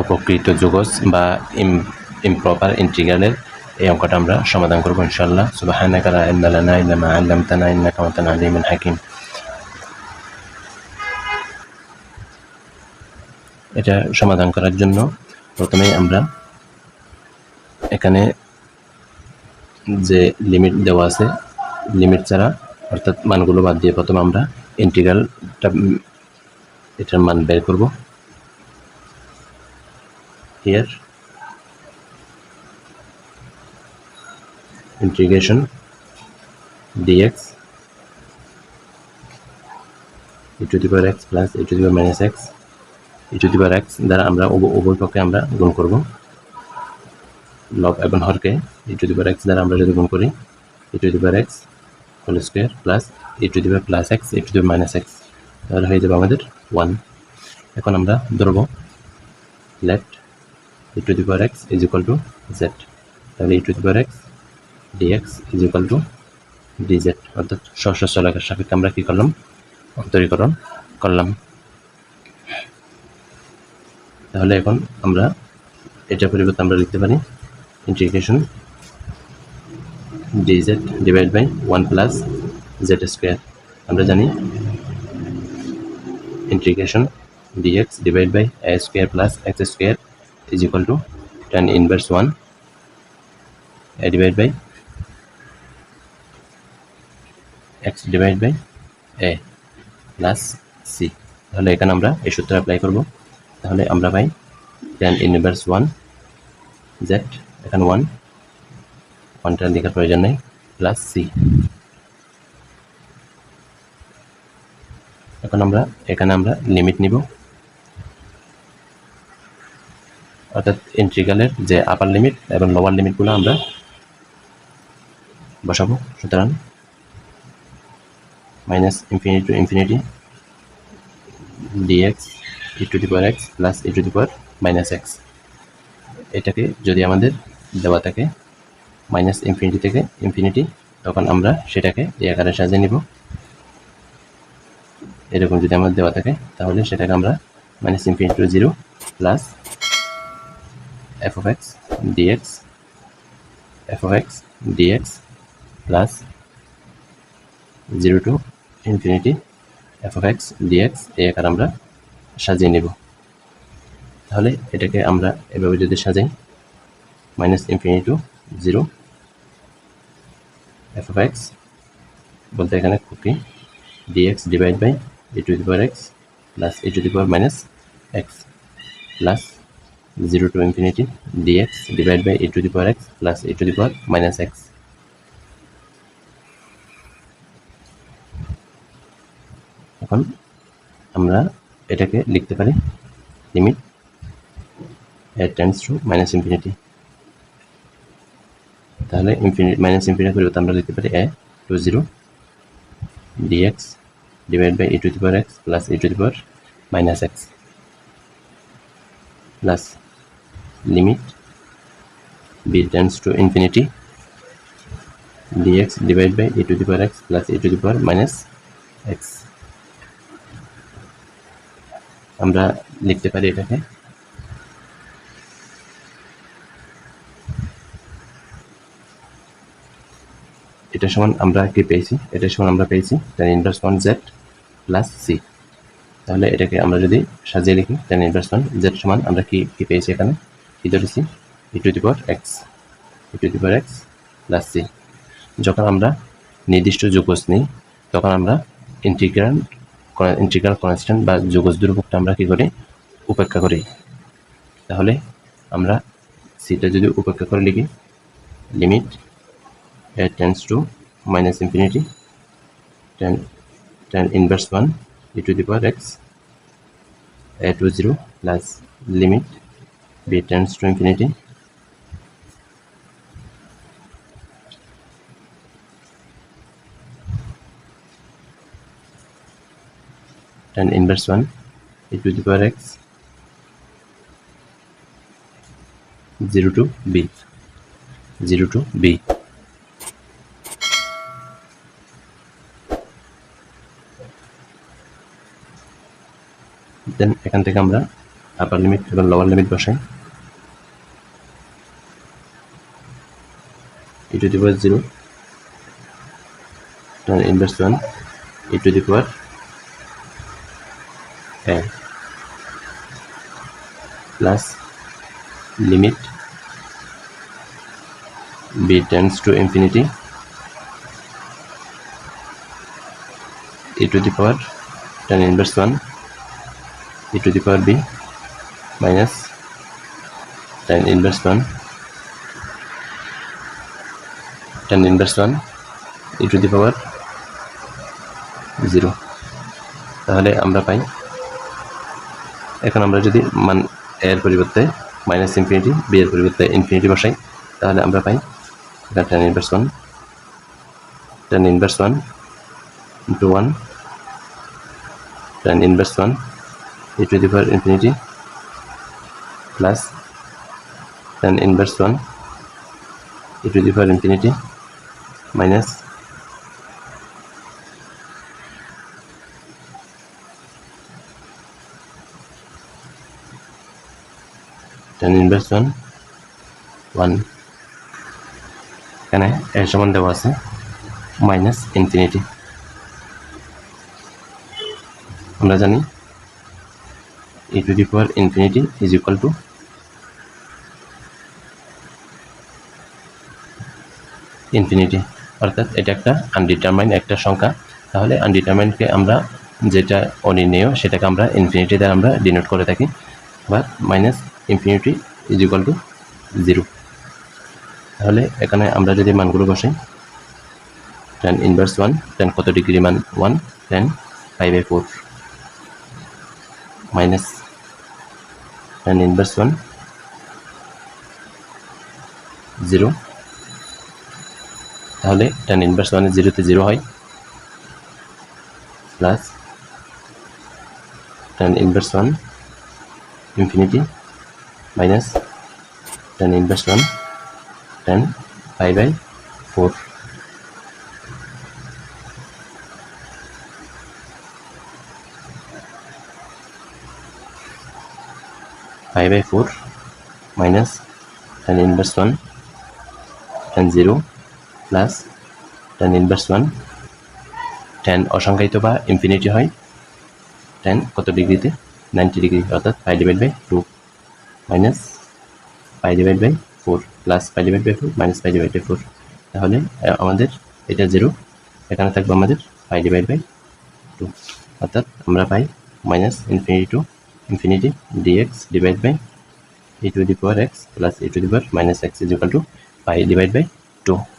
অপকৃত যোগজ বা ইমপ্রপার ইন্টিগ্রালের এই অঙ্কটা আমরা সমাধান করব ইনশাল্লাহ সুবাহানাকা লা ইলমা লানা ইল্লা মা হাকিম। এটা সমাধান করার জন্য প্রথমে আমরা এখানে যে লিমিট দেওয়া আছে লিমিট ছাড়া, অর্থাৎ মানগুলো বাদ দিয়ে প্রথমে আমরা ইন্টিগ্রালটা এটার মান বের করব। Here integration dx e to the power x plus e to the power minus x e to the power x দ্বারা আমরা উভ- উভয় পক্ষে আমরা গুণ করব লব এবং হরকে e to the power x দ্বারা আমরা যদি গুণ করি e to the power x whole square plus e to the power plus x e to the power minus x তাহলে হয়ে যাবে আমাদের ওয়ান এখন আমরা ধরব left e to the power x is equal to z. তাহলে e to the power x dx is equal to dz. অর্থাৎ সশস্ত্র এলাকার সাপেক্ষে আমরা কি করলাম? অন্তরীকরণ করলাম। তাহলে এখন আমরা এটা পরিবর্তে আমরা লিখতে পারি integration dz divide by one plus Z square আমরা জানি integration dx divide by a square plus X square is equal to tan inverse one a divide by x divide by A plus C তাহলে এখানে আমরা এই সূত্র apply করব। তাহলে আমরা পাই টেন ইনভার্স ওয়ান জেড এখানে ওয়ান ওয়ানটা লেখার প্রয়োজন নেই প্লাস সি এখন আমরা, এখানে আমরা লিমিট নিব। অর্থাৎ ইন্ট্রিগালের যে আপার লিমিট এবং লোয়ার লিমিটগুলো আমরা বসাবো। সুতরাং minus infinity to infinity dx e to the power x plus e to the power minus x এটাকে যদি আমাদের দেওয়া থাকে মাইনাস ইনফিনিটি থেকে ইনফিনিটি তখন আমরা সেটাকে এই আকারে সাজিয়ে নিব। এরকম যদি আমাদের দেওয়া থাকে, তাহলে সেটাকে আমরা minus infinity to zero plus f of x dx f of x dx plus zero to infinity f of x dx এই আকার আমরা সাজিয়ে নেব। তাহলে এটাকে আমরা এভাবে যদি সাজাই minus infinity to zero f of x বলতে এখানে cookie dx divide by e to the power x plus e to the power minus x plus zero to infinity dx divide by e to the power x plus e to the power minus x এখন আমরা এটাকে লিখতে পারি limit a tends to minus infinity তাহলে infinity minus infinity পরিবর্তে আমরা লিখতে পারি a to zero dx divide by e to the power x plus e to the power minus x plus limit b tends to infinity dx divided by e to the power x plus e to the power minus x. আমরা লিখতে পারি এটাকে। এটা সমান আমরা কি পেয়েছি? এটা সমান আমরা পেয়েছি tan inverse one Z plus C তাহলে এটাকে আমরা যদি সাজিয়ে লিখি, tan ইনভার্স ওয়ান জেড সমান আমরা কি কি পেয়েছি এখানে? কি ধরেছি e to the power x e to the power x plus C যখন আমরা নির্দিষ্ট যুগজ নিই, তখন আমরা ইন্টিগ্রাল ইন্টিগ্রাল কনস্ট্যান্ট বা যুগজ দুর্ভোগটা আমরা কী করি? উপেক্ষা করি। তাহলে আমরা সিটা যদি উপেক্ষা করে লিখি limit a tends to minus infinity tan tan inverse one e to the power x a to zero plus limit b tends to infinity tan inverse 1 e to the power x 0 to b 0 to b. Then এখান থেকে আমরা upper limit এবং lower limit বসাই। E to the power 0 tan inverse 1 e to the power a plus limit b tends to infinity e to the power tan inverse 1 e to the power b minus tan inverse 1 tan inverse 1 e to the power 0 তাহলে আমরা পাই, এখন আমরা যদি মান এর পরিবর্তে minus infinity B এর পরিবর্তে ইনফিনিটি বসাই, তাহলে আমরা পাই, এটা tan inverse one tan inverse one into one tan inverse one e to the power infinity plus tan inverse 1 e to the power infinity minus tan inverse 1 1 এখানে এর সমান দেওয়া আছে মাইনাস ইনফিনিটি আমরা জানি e to the power infinity is equal to infinity অর্থাৎ এটা একটা আনডিটারমাইন একটা সংখ্যা। তাহলে আনডিটারমাইনকে আমরা যেটা অনির্ণেয় সেটাকে আমরা ইনফিনিটি দ্বারা আমরা ডিনোট করে থাকি। বা minus infinity is equal to zero তাহলে এখানে আমরা যদি মানগুলো বসাই টেন ইনভার্স ওয়ান টেন কত ডিগ্রি মান one tan five by four minus tan inverse one zero তাহলে টেন ইনভার্স ওয়ানের জিরোতে জিরো হয় plus tan inverse one infinity minus tan inverse one tan five by four five by four minus tan inverse one tan zero plus tan inverse one tan অসংখ্যায়িত বা infinity হয় tan কত ডিগ্রিতে? Ninety degree, অর্থাৎ five divide by two minus five divide by four plus five divide by four minus five divide by four তাহলে আমাদের এটা zero এখানে থাকবে আমাদের ফাইভ ডিভাইড বাই টু অর্থাৎ আমরা পাই minus infinity to infinity dx divide by e to the power x plus e to the power minus x is equal to pi divided by 2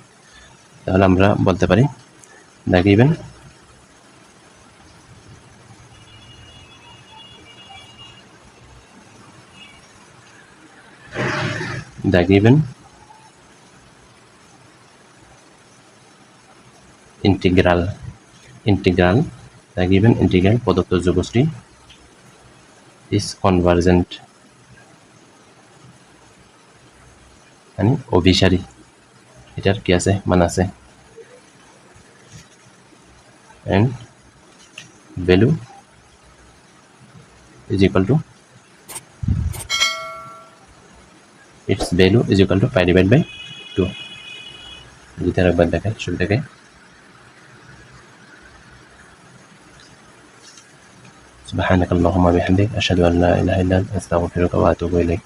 তাহলে আমরা বলতে পারি the given the given integral integral the given integral, প্রদত্ত যুগোষ্ঠী is convergent মানে অভিসারী। এটার কি আছে? মান আছে? and value is equal to its value is equal to pi divided by 2 যদি আর একবার দেখায় শুরু দেখায় سبحانك اللهم وبحمدك أشهد أن لا إله إلا أنت أستغفرك وأتوب إليك